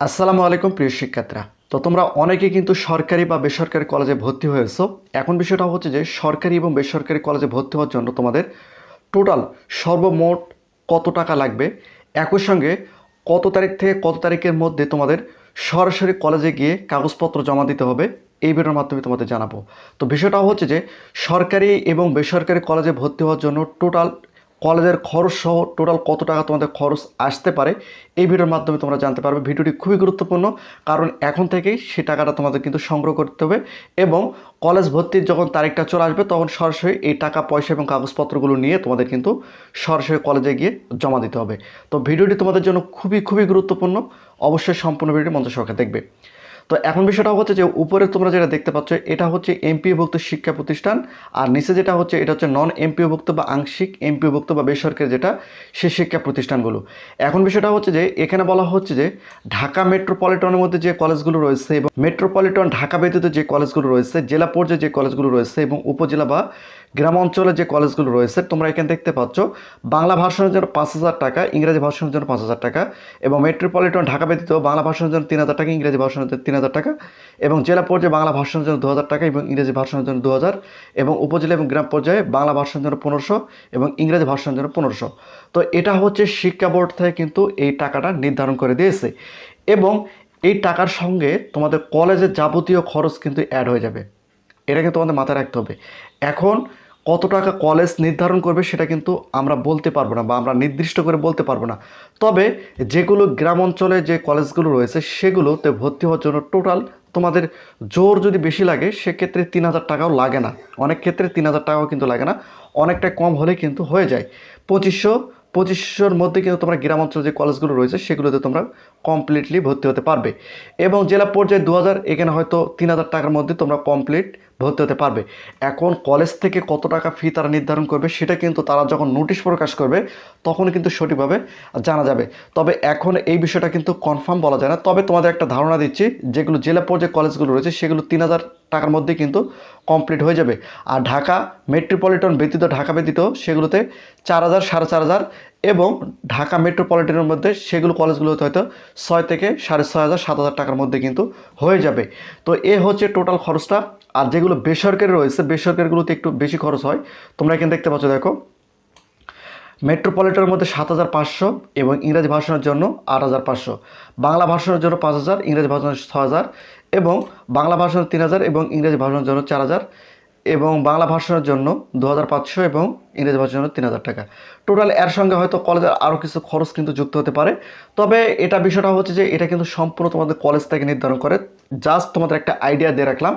আসসালামু আলাইকুম, প্রিয় শিক্ষার্থীরা। তো তোমরা অনেকে কিন্তু সরকারি বা বেসরকারি কলেজে ভর্তি হয়েছো। এখন বিষয়টা হচ্ছে যে, সরকারি এবং বেসরকারি কলেজে ভর্তি হওয়ার জন্য তোমাদের টোটাল সর্বমোট কত টাকা লাগবে? একই সঙ্গে কত তারিখ থেকে কত তারিখের মধ্যে তোমাদের সরাসরি কলেজে গিয়ে কাগজপত্র জমা দিতে হবে, এই ভিডিওর মাধ্যমে তোমাদের জানাব। তো বিষয়টা হচ্ছে যে, সরকারি এবং বেসরকারি কলেজে ভর্তি হওয়ার জন্য টোটাল কলেজের খরচ সহ টোটাল কত টাকা তোমাদের খরচ আসতে পারে, এই ভিডিওর মাধ্যমে তোমরা জানতে পারবে। ভিডিওটি খুবই গুরুত্বপূর্ণ, কারণ এখন থেকেই সে টাকাটা তোমাদের কিন্তু সংগ্রহ করতে হবে এবং কলেজ ভর্তির যখন তারিখটা চলে আসবে, তখন সরাসরি এই টাকা, পয়সা এবং কাগজপত্রগুলো নিয়ে তোমাদের কিন্তু সরাসরি কলেজে গিয়ে জমা দিতে হবে। তো ভিডিওটি তোমাদের জন্য খুবই খুবই গুরুত্বপূর্ণ, অবশ্যই সম্পূর্ণ ভিডিওটি সহকারে দেখবে। তো এখন বিষয়টা হচ্ছে যে উপরে তোমরা যেটা দেখতে পাচ্ছ, এটা হচ্ছে এমপিওভুক্ত শিক্ষা প্রতিষ্ঠান, আর নিচে যেটা হচ্ছে, এটা হচ্ছে নন এমপিওভুক্ত বা আংশিক এমপিওভুক্ত বা বেসরকারি যেটা, সে শিক্ষা প্রতিষ্ঠানগুলো। এখন বিষয়টা হচ্ছে যে, এখানে বলা হচ্ছে যে, ঢাকা মেট্রোপলিটনের মধ্যে যে কলেজগুলো রয়েছে এবং মেট্রোপলিটন ঢাকা ব্যতীত যে কলেজগুলো রয়েছে, জেলা পর্যায়ে যে কলেজগুলো রয়েছে এবং উপজেলা বা গ্রাম অঞ্চলে যে কলেজগুলো রয়েছে, তোমরা এখানে দেখতে পাচ্ছ, বাংলা ভাষণের জন্য পাঁচ হাজার টাকা, ইংরেজি ভাষণের জন্য পাঁচ হাজার টাকা এবং মেট্রোপলিটন ঢাকা ব্যতীত বাংলা ভাষণের জন্য তিন হাজার টাকা, ইংরেজি ভাষণের জন্য তিন হাজার টাকা এবং জেলা পর্যায়ে বাংলা ভাষণের জন্য দু হাজার টাকা এবং ইংরেজি ভাষণের জন্য দু হাজার এবং উপজেলা এবং গ্রাম পর্যায়ে বাংলা ভাষণের জন্য পনেরোশো এবং ইংরেজি ভাষণের জন্য পনেরোশো। তো এটা হচ্ছে শিক্ষা বোর্ড থেকে কিন্তু এই টাকাটা নির্ধারণ করে দিয়েছে এবং এই টাকার সঙ্গে তোমাদের কলেজের যাবতীয় খরচ কিন্তু অ্যাড হয়ে যাবে। এটা কিন্তু তোমাদের মাথায় রাখতে হবে। এখন কত টাকা কলেজ নির্ধারণ করবে সেটা কিন্তু আমরা বলতে পারব না বা আমরা নির্দিষ্ট করে বলতে পারব না। তবে যেগুলো গ্রাম অঞ্চলে যে কলেজগুলো রয়েছে, সেগুলোতে ভর্তি হওয়ার জন্য টোটাল তোমাদের জোর যদি বেশি লাগে, সেক্ষেত্রে তিন হাজার টাকাও লাগে না। অনেক ক্ষেত্রে তিন হাজার টাকাও কিন্তু লাগে না। অনেকটা কম হলে কিন্তু হয়ে যায়। পঁচিশশো, পঁচিশশোর মধ্যে কিন্তু তোমরা গ্রাম অঞ্চলে যে কলেজগুলো রয়েছে, সেগুলোতে তোমরা কমপ্লিটলি ভর্তি হতে পারবে। এবং জেলা পর্যায়ে দু হাজার এখানে হয়তো তিন হাজার টাকার মধ্যে তোমরা কমপ্লিট ভর্তি হতে পারবে। এখন কলেজ থেকে কত টাকা ফি তারা নির্ধারণ করবে, সেটা কিন্তু তারা যখন নোটিশ প্রকাশ করবে তখন কিন্তু সঠিকভাবে জানা যাবে। তবে এখন এই বিষয়টা কিন্তু কনফার্ম বলা যায় না। তবে তোমাদের একটা ধারণা দিচ্ছি, যেগুলো জেলা পর্যায়ে কলেজগুলো রয়েছে, সেগুলো তিন হাজার টাকার মধ্যে কিন্তু কমপ্লিট হয়ে যাবে। আর ঢাকা মেট্রোপলিটন ব্যতীত ঢাকা ব্যতীত সেগুলোতে চার হাজার, সাড়ে চার হাজার এবং ঢাকা মেট্রোপলিটনের মধ্যে সেগুলো কলেজগুলোতে হয়তো ছয় থেকে সাড়ে ছয় হাজার, সাত হাজার টাকার মধ্যে কিন্তু হয়ে যাবে। তো এ হচ্ছে টোটাল খরচটা। আর যেগুলো বেসরকারি রয়েছে, বেসরকারিগুলোতে একটু বেশি খরচ হয়। তোমরা এখানে দেখতে পাচ্ছ, দেখো। মেট্রোপলিটনের মধ্যে সাত হাজার পাঁচশো এবং ইংরেজি ভাষণের জন্য আট হাজার পাঁচশো। বাংলা ভাষণের জন্য পাঁচ হাজার, ইংরেজি ভাষণের ছ হাজার এবং বাংলা ভাষণের তিন হাজার এবং ইংরেজি ভাষণের জন্য চার হাজার। এবং বাংলা ভাষার জন্য দু হাজার পাঁচশো এবং ইংরেজি ভাষার জন্য তিন হাজার টাকা। টোটাল এর সঙ্গে হয়তো কলেজের আরও কিছু খরচ কিন্তু যুক্ত হতে পারে। তবে এটা বিষয়টা হচ্ছে যে এটা কিন্তু সম্পূর্ণ তোমাদের কলেজ থেকে নির্ধারণ করে। জাস্ট তোমাদের একটা আইডিয়া দিয়ে রাখলাম,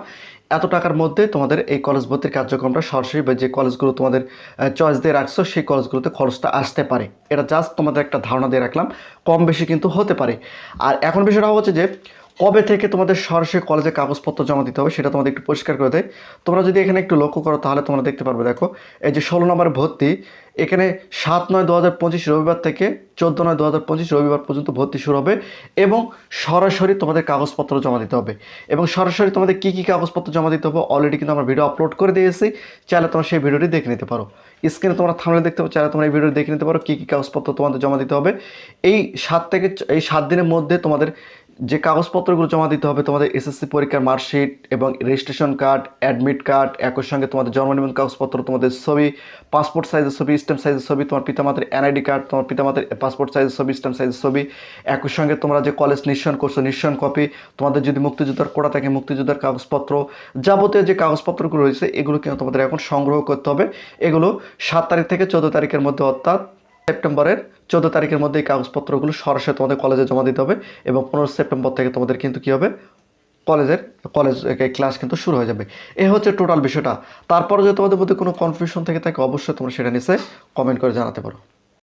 এত টাকার মধ্যে তোমাদের এই কলেজ ভর্তির কার্যক্রমটা সরাসরি বা যে কলেজগুলো তোমাদের চয়েস দিয়ে রাখছো, সেই কলেজগুলোতে খরচটা আসতে পারে। এটা জাস্ট তোমাদের একটা ধারণা দিয়ে রাখলাম, কম বেশি কিন্তু হতে পারে। আর এখন বিষয়টা হচ্ছে যে কবে থেকে তোমাদের সরাসরি কলেজে কাগজপত্র জমা দিতে হবে সেটা তোমাদের একটু পরিষ্কার করে দেয় তোমরা যদি এখানে একটু লক্ষ্য করো তাহলে তোমরা দেখতে পারবে, দেখো। এই যে ষোলো নম্বর ভর্তি, এখানে সাত নয় দু রবিবার থেকে চোদ্দ নয় দু রবিবার পর্যন্ত ভর্তি শুরু হবে এবং সরাসরি তোমাদের কাগজপত্র জমা দিতে হবে। এবং সরাসরি তোমাদের কী কী কাগজপত্র জমা দিতে হবে অলরেডি কিন্তু আমরা ভিডিও আপলোড করে দিয়েছি। চাইলে তোমরা সেই ভিডিওটি দেখে নিতে পারো। স্ক্রিনে তোমরা থামলে দেখতে পারো, চাইলে তোমরা এই ভিডিও দেখে নিতে পারো কী কী কাগজপত্র তোমাদের জমা দিতে হবে। এই সাত থেকে এই সাত দিনের মধ্যে তোমাদের যে কাগজপত্রগুলো জমা দিতে হবে, তোমাদের এসএসসি পরীক্ষার মার্কশিট এবং রেজিস্ট্রেশন কার্ড অ্যাডমিট কার্ড একই সঙ্গে তোমাদের জন্ম নিবন্ধন কাগজপত্র, তোমাদের ছবি পাসপোর্ট সাইজের ছবি স্ট্যাম্প সাইজের ছবি, তোমার পিতামাতার এনআইডি কার্ড তোমার পিতামাতার পাসপোর্ট সাইজের ছবি স্ট্যাম্প সাইজের ছবি, একই সঙ্গে তোমরা যে কলেজ নিঃসরণ করছ, নিঃসরণ কপি তোমাদের যদি মুক্তিযোদ্ধার কোটা থাকে, মুক্তিযোদ্ধার কাগজপত্র যাবতীয় যে কাগজপত্রগুলো রয়েছে, এগুলো কিন্তু তোমাদের এখন সংগ্রহ করতে হবে। এগুলো সাত তারিখ থেকে চোদ্দ তারিখের মধ্যে, অর্থাৎ সেপ্টেম্বরের চোদ্দ তারিখের মধ্যে এই কাগজপত্রগুলো সরাসরি তোমাদের কলেজে জমা দিতে হবে এবং পনেরো সেপ্টেম্বর থেকে তোমাদের কিন্তু কী হবে? কলেজের, কলেজ ক্লাস কিন্তু শুরু হয়ে যাবে। এ হচ্ছে টোটাল বিষয়টা। তারপরে যদি তোমাদের মধ্যে কোনো কনফিউশন থেকে থাকে, অবশ্যই তোমরা সেটা নিচে কমেন্ট করে জানাতে পারো।